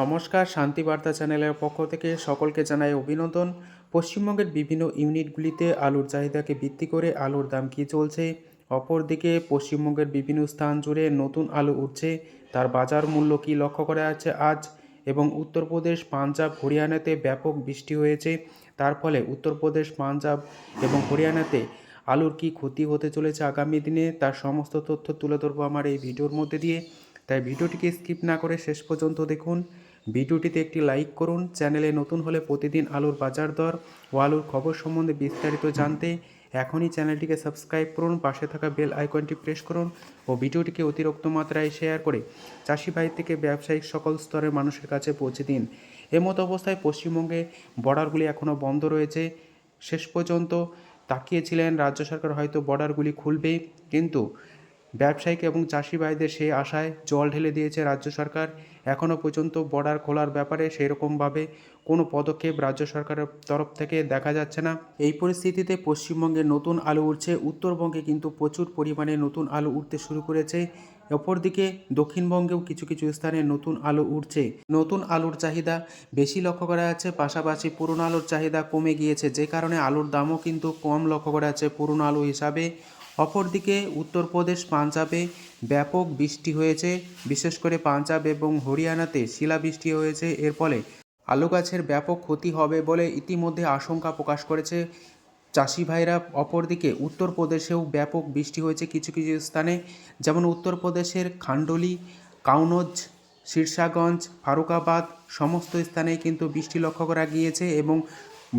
নমস্কার শান্তিবার্তা চ্যানেলের পক্ষ থেকে সকলকে জানাই অভিনন্দন। পশ্চিমবঙ্গের বিভিন্ন ইউনিটগুলিতে আলুর চাহিদাকে ভিত্তি করে আলুর দাম কী চলছে? অপরদিকে পশ্চিমবঙ্গের বিভিন্ন স্থান জুড়ে নতুন আলু উঠছে। তার বাজার মূল্য কী লক্ষ্য করা যাচ্ছে আজ? এবং উত্তরপ্রদেশ, পাঞ্জাব, হরিয়ানাতে ব্যাপক বৃষ্টি হয়েছে। তার ফলে উত্তরপ্রদেশ, পাঞ্জাব এবং হরিয়ানাতে আলুর কী ক্ষতি হতে চলেছে আগামী দিনে, তার সমস্ত তথ্য তুলে ধরবো আমার এই ভিডিওর মধ্যে দিয়ে। তাই ভিডিওটিকে স্কিপ না করে শেষ পর্যন্ত দেখুন। ভিডিওটিতে একটি লাইক করুন। চ্যানেলে নতুন হলে প্রতিদিন আলুর বাজার দর ও আলুর খবর সম্বন্ধে বিস্তারিত জানতে এখনই চ্যানেলটিকে সাবস্ক্রাইব করুন, পাশে থাকা বেল আইকনটি প্রেস করুন ও ভিডিওটিকে অতিরিক্ত মাত্রায় শেয়ার করে চাষি ভাই থেকে ব্যবসায়িক সকল স্তরের মানুষের কাছে পৌঁছে দিন। এমতো অবস্থায় পশ্চিমবঙ্গে বর্ডারগুলি এখনও বন্ধ রয়েছে। শেষ পর্যন্ত তাকিয়েছিলেন, রাজ্য সরকার হয়তো বর্ডারগুলি খুলবে, কিন্তু ব্যবসায়িক এবং চাষি ভাইদের সেই আশায় জল ঢেলে দিয়েছে রাজ্য সরকার। এখনও পর্যন্ত বর্ডার খোলার ব্যাপারে সেরকমভাবে কোনো পদক্ষেপ রাজ্য সরকারের তরফ থেকে দেখা যাচ্ছে না। এই পরিস্থিতিতে পশ্চিমবঙ্গে নতুন আলু উঠছে উত্তরবঙ্গে কিন্তু প্রচুর পরিমাণে নতুন আলু উঠতে শুরু করেছে। অপরদিকে দক্ষিণবঙ্গেও কিছু কিছু স্থানে নতুন আলু উঠছে নতুন আলুর চাহিদা বেশি লক্ষ্য করা যাচ্ছে, পাশাপাশি পুরনো আলুর চাহিদা কমে গিয়েছে, যে কারণে আলুর দামও কিন্তু কম লক্ষ্য করা যাচ্ছে পুরনো আলু হিসাবে। অপরদিকে উত্তরপ্রদেশ, পাঞ্জাবে ব্যাপক বৃষ্টি হয়েছে, বিশেষ করে পাঞ্জাব এবং হরিয়ানাতে শিলাবৃষ্টি হয়েছে। এর ফলে আলু গাছের ব্যাপক ক্ষতি হবে বলে ইতিমধ্যে আশঙ্কা প্রকাশ করেছে চাষি ভাইরা। অপরদিকে উত্তরপ্রদেশেও ব্যাপক বৃষ্টি হয়েছে কিছু কিছু স্থানে, যেমন উত্তরপ্রদেশের খান্ডলি, কাউনজ শীর্ষাগঞ্জ ফারুকাবাদ, সমস্ত স্থানেই কিন্তু বৃষ্টি লক্ষ্য করা গিয়েছে এবং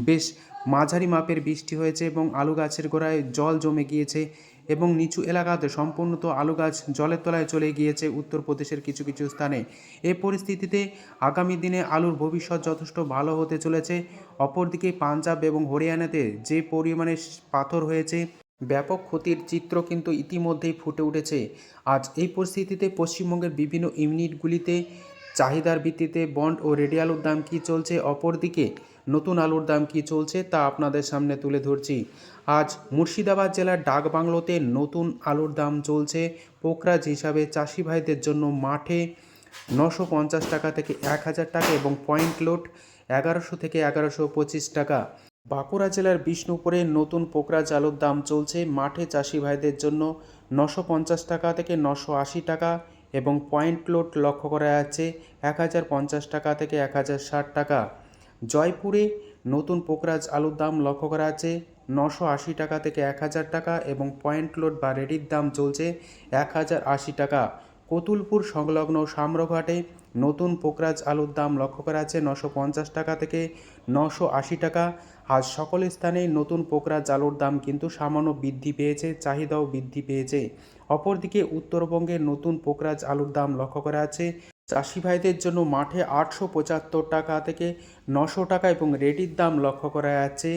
বেশ মাঝারি মাপের বৃষ্টি হয়েছে এবং আলু গাছের গোড়ায় জল জমে গিয়েছে এবং নিচু এলাকাতে সম্পূর্ণত আলু গাছ জলের তলায় চলে গিয়েছে উত্তরপ্রদেশের কিছু কিছু স্থানে। এ পরিস্থিতিতে আগামী দিনে আলুর ভবিষ্যৎ যথেষ্ট ভালো হতে চলেছে। অপরদিকে পাঞ্জাব এবং হরিয়ানাতে যে পরিমাণে পাথর হয়েছে, ব্যাপক ক্ষতির চিত্র কিন্তু ইতিমধ্যেই ফুটে উঠেছে। আজ এই পরিস্থিতিতে পশ্চিমবঙ্গের বিভিন্ন ইউনিটগুলিতে চাহিদার ভিত্তিতে বন্ড ও রেডি আলুর দাম কী চলছে? অপরদিকে নতুন আলুর দাম কী চলছে তা আপনাদের সামনে তুলে ধরছি। আজ মুর্শিদাবাদ জেলার ডাকবাংলোতে নতুন আলুর দাম চলছে। পোকরাজ হিসাবে চাষি ভাইদের জন্য মাঠে নশো পঞ্চাশ টাকা থেকে এক হাজার টাকা এবং পয়েন্ট লোড এগারোশো থেকে এগারোশো পঁচিশ টাকা। বাঁকুড়া জেলার বিষ্ণুপুরে নতুন পোকরাজ আলুর দাম চলছে। মাঠে চাষি ভাইদের জন্য নশো পঞ্চাশ টাকা থেকে নশো আশি টাকা এবং পয়েন্ট লোড লক্ষ্য করা যাচ্ছে। এক হাজার পঞ্চাশ টাকা থেকে এক হাজার ষাট টাকা। জয়পুরে নতুন পোকরাজ আলুর দাম লক্ষ্য করা আছে নশো আশি টাকা থেকে এক হাজার টাকা এবং পয়েন্ট লোড বা রেডির দাম চলছে এক হাজার আশি টাকা। কতুলপুর সংলগ্ন সাম্রঘাটে নতুন পোকরাজ আলুর দাম লক্ষ্য করা আছে নশো পঞ্চাশ টাকা থেকে নশো আশি টাকা। আজ সকল স্থানে নতুন পোকরাজ আলুর দাম কিন্তু সামান্য বৃদ্ধি পেয়েছে, চাহিদাও বৃদ্ধি পেয়েছে। অপরদিকে উত্তরবঙ্গে নতুন পোকরাজ আলুর দাম লক্ষ্য করা আছে চাষি ভাইদের জন্য মাঠে আটশো পঁচাত্তর টাকা থেকে নশো টাকা এবং রেডির দাম লক্ষ্য করা যাচ্ছে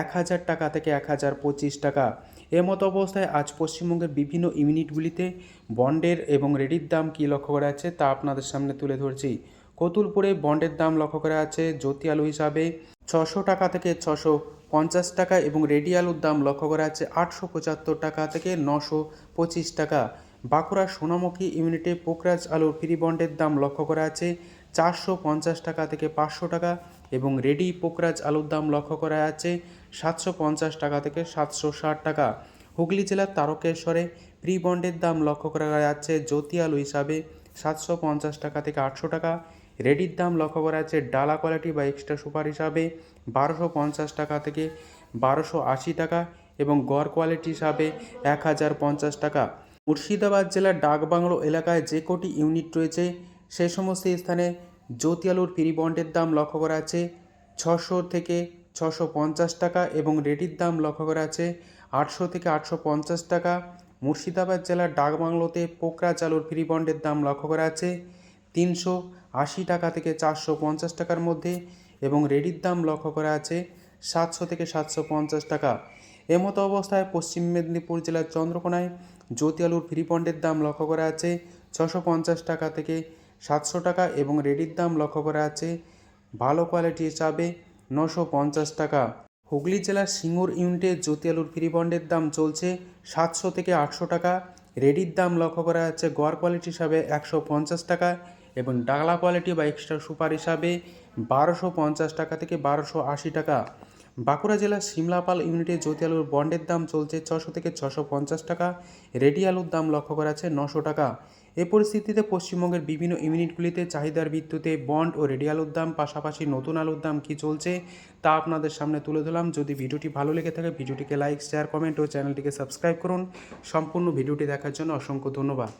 এক হাজার টাকা থেকে এক হাজার পঁচিশ টাকা। এমতো অবস্থায় আজ পশ্চিমবঙ্গের বিভিন্ন ইউনিটগুলিতে বন্ডের এবং রেডির দাম কী লক্ষ্য করা যাচ্ছে তা আপনাদের সামনে তুলে ধরছি। কতুলপুরে বন্ডের দাম লক্ষ্য করা আছে জ্যোতি আলু হিসাবে ছশো টাকা থেকে ছশো পঞ্চাশ টাকা এবং রেডি আলুর দাম লক্ষ্য করা আছে আটশো পঁচাত্তর টাকা থেকে নশো পঁচিশ টাকা। বাঁকুড়া সোনামুখী ইউনিটে পোকরাজ আলুর ফ্রি বন্ডের দাম লক্ষ্য করা আছে চারশো পঞ্চাশ টাকা থেকে পাঁচশো টাকা এবং রেডি পোকরাজ আলুর দাম লক্ষ্য করা আছে সাতশো পঞ্চাশ টাকা থেকে সাতশো ষাট টাকা। হুগলি জেলার তারকেশ্বরে প্রি বন্ডের দাম লক্ষ্য করা যাচ্ছে জ্যোতি আলু হিসাবে সাতশো পঞ্চাশ টাকা থেকে আটশো টাকা। রেডির দাম লক্ষ্য করা যাচ্ছে ডালা কোয়ালিটি বা এক্সট্রা সুপার হিসাবে বারোশো পঞ্চাশ টাকা থেকে বারোশো আশি টাকা এবং গড় কোয়ালিটি হিসাবে এক হাজার পঞ্চাশ টাকা। মুর্শিদাবাদ জেলার ডাকবাংলো এলাকায় যে কটি ইউনিট রয়েছে সেই সমস্ত স্থানে জ্যোতি আলুর ফ্রি বন্ডের দাম লক্ষ্য করা আছে। ছশো থেকে ছশো পঞ্চাশ টাকা এবং রেডির দাম লক্ষ্য করা আছে আটশো থেকে আটশো পঞ্চাশ টাকা। মুর্শিদাবাদ জেলার ডাকবাংলোতে পোকরা চালুর ফ্রি বন্ডের দাম লক্ষ্য করা আছে তিনশো আশি টাকা থেকে চারশো পঞ্চাশ টাকার মধ্যে এবং রেডির দাম লক্ষ্য করা আছে সাতশো থেকে সাতশো পঞ্চাশ টাকা। এমতো অবস্থায় পশ্চিম মেদিনীপুর জেলার চন্দ্রকোনায় জ্যোতি আলুর ফ্রি দাম লক্ষ্য করা আছে ছশো পঞ্চাশ টাকা থেকে সাতশো টাকা এবং রেডির দাম লক্ষ্য করা আছে ভালো কোয়ালিটি হিসাবে নশো পঞ্চাশ টাকা। হুগলি জেলার সিঙ্গুর ইউনিটে জ্যোতি আলুর ফ্রি বন্ডের দাম চলছে সাতশো থেকে আটশো টাকা। রেডির দাম লক্ষ্য করা যাচ্ছে গড় কোয়ালিটি হিসাবে একশো পঞ্চাশ টাকা এবং ডাগলা কোয়ালিটি বা এক্সট্রা সুপার হিসাবে বারোশো পঞ্চাশ টাকা থেকে বারোশো আশি টাকা। বাঁকুড়া জেলার সিমলাপাল ইউনিটে জ্যোতি আলুর বন্ডের দাম চলছে ছশো থেকে ছশো পঞ্চাশ টাকা। রেডি আলুর দাম লক্ষ্য করা আছে নশো টাকা। এ পরিস্থিতিতে পশ্চিমবঙ্গের বিভিন্ন ইউনিটগুলিতে চাহিদার ভিত্তিতে বন্ড ও রেডি আলুর দাম, পাশাপাশি নতুন আলুর দাম কী চলছে তা আপনাদের সামনে তুলে ধরলাম। যদি ভিডিওটি ভালো লেগে থাকে, ভিডিওটিকে লাইক, শেয়ার, কমেন্ট ও চ্যানেলটিকে সাবস্ক্রাইব করুন। সম্পূর্ণ ভিডিওটি দেখার জন্য অসংখ্য ধন্যবাদ।